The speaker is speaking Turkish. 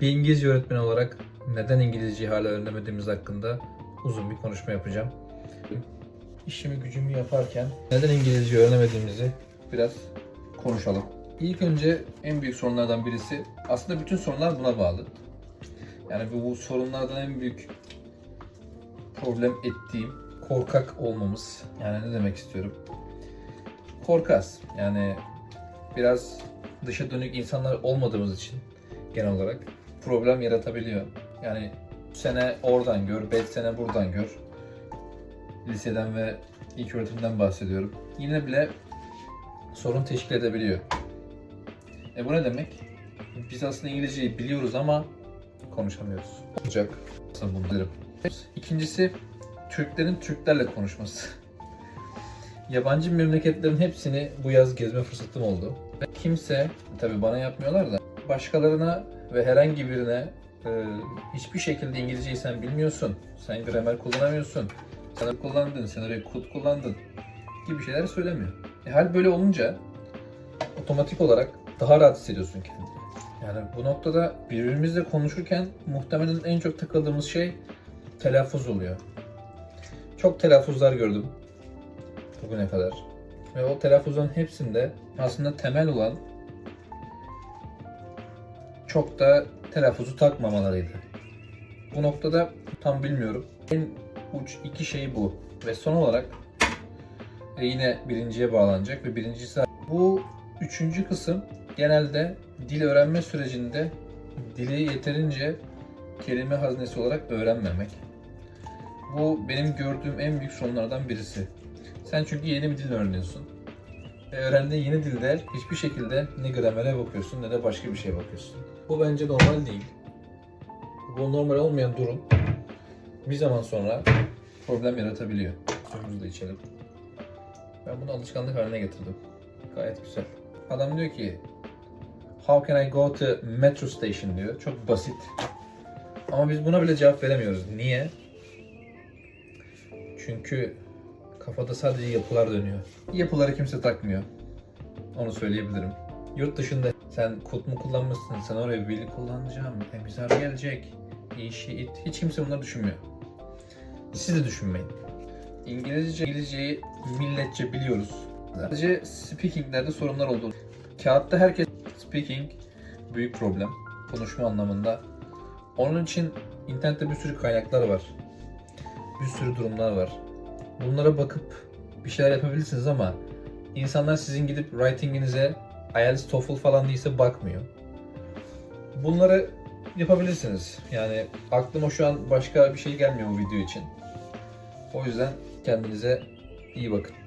Bir İngilizce öğretmeni olarak neden İngilizceyi hala öğrenemediğimiz hakkında uzun bir konuşma yapacağım. İşimi gücümü yaparken neden İngilizce öğrenemediğimizi biraz konuşalım. İlk önce en büyük sorunlardan birisi aslında bütün sorunlar buna bağlı. Yani bu, sorunlardan en büyük problem ettiğim korkak olmamız. Yani ne demek istiyorum? Korkaz. Yani biraz dışa dönük insanlar olmadığımız için genel olarak problem yaratabiliyor. Yani sene oradan gör, belki sene buradan gör. Liseden ve ilk öğretimden bahsediyorum. Yine bile sorun teşkil edebiliyor. E bu ne demek? Biz aslında İngilizceyi biliyoruz ama konuşamıyoruz. Olacak. Aslında bunu derim. İkincisi Türklerin Türklerle konuşması. Yabancı memleketlerin hepsini bu yaz gezme fırsatım oldu. Kimse, tabi bana yapmıyorlar da, başkalarına ve herhangi birine e, hiçbir şekilde İngilizceyi sen bilmiyorsun, sen gramer kullanamıyorsun, sen kullandın, sen oraya kod kullandın gibi şeyler söylemiyor. E, hal böyle olunca otomatik olarak daha rahat hissediyorsun kendini. Yani bu noktada birbirimizle konuşurken muhtemelen en çok takıldığımız şey telaffuz oluyor. Çok telaffuzlar gördüm bugüne kadar. Ve o telaffuzların hepsinde aslında temel olan çok da telaffuzu takmamalarıydı. Bu noktada tam bilmiyorum. En uç iki şey bu. Ve son olarak e, yine birinciye bağlanacak ve birincisi bu üçüncü kısım genelde dil öğrenme sürecinde dili yeterince kelime haznesi olarak öğrenmemek. Bu benim gördüğüm en büyük sorunlardan birisi. Sen çünkü yeni bir dil öğreniyorsun. Öğrendiğin yeni dilde hiçbir şekilde ne gramere bakıyorsun ne de başka bir şeye bakıyorsun. Bu bence normal değil. Bu normal olmayan durum bir zaman sonra problem yaratabiliyor. Suyumuzu da içelim. Ben bunu alışkanlık haline getirdim. Gayet güzel. Adam diyor ki How can I go to metro station diyor. Çok basit. Ama biz buna bile cevap veremiyoruz. Niye? Çünkü kafada sadece yapılar dönüyor. Yapıları kimse takmıyor. Onu söyleyebilirim. Yurt dışında sen kod mu kullanmışsın, sen oraya will kullanacağım, emizar gelecek, işi it. Hiç kimse bunları düşünmüyor. Siz de düşünmeyin. İngilizce, İngilizceyi milletçe biliyoruz. Sadece speakinglerde sorunlar oldu. Kağıtta herkes speaking büyük problem. Konuşma anlamında. Onun için internette bir sürü kaynaklar var. Bir sürü durumlar var. Bunlara bakıp bir şeyler yapabilirsiniz ama insanlar sizin gidip writing'inize IELTS, TOEFL falan değilse bakmıyor. Bunları yapabilirsiniz. Yani aklıma şu an başka bir şey gelmiyor bu video için. O yüzden kendinize iyi bakın.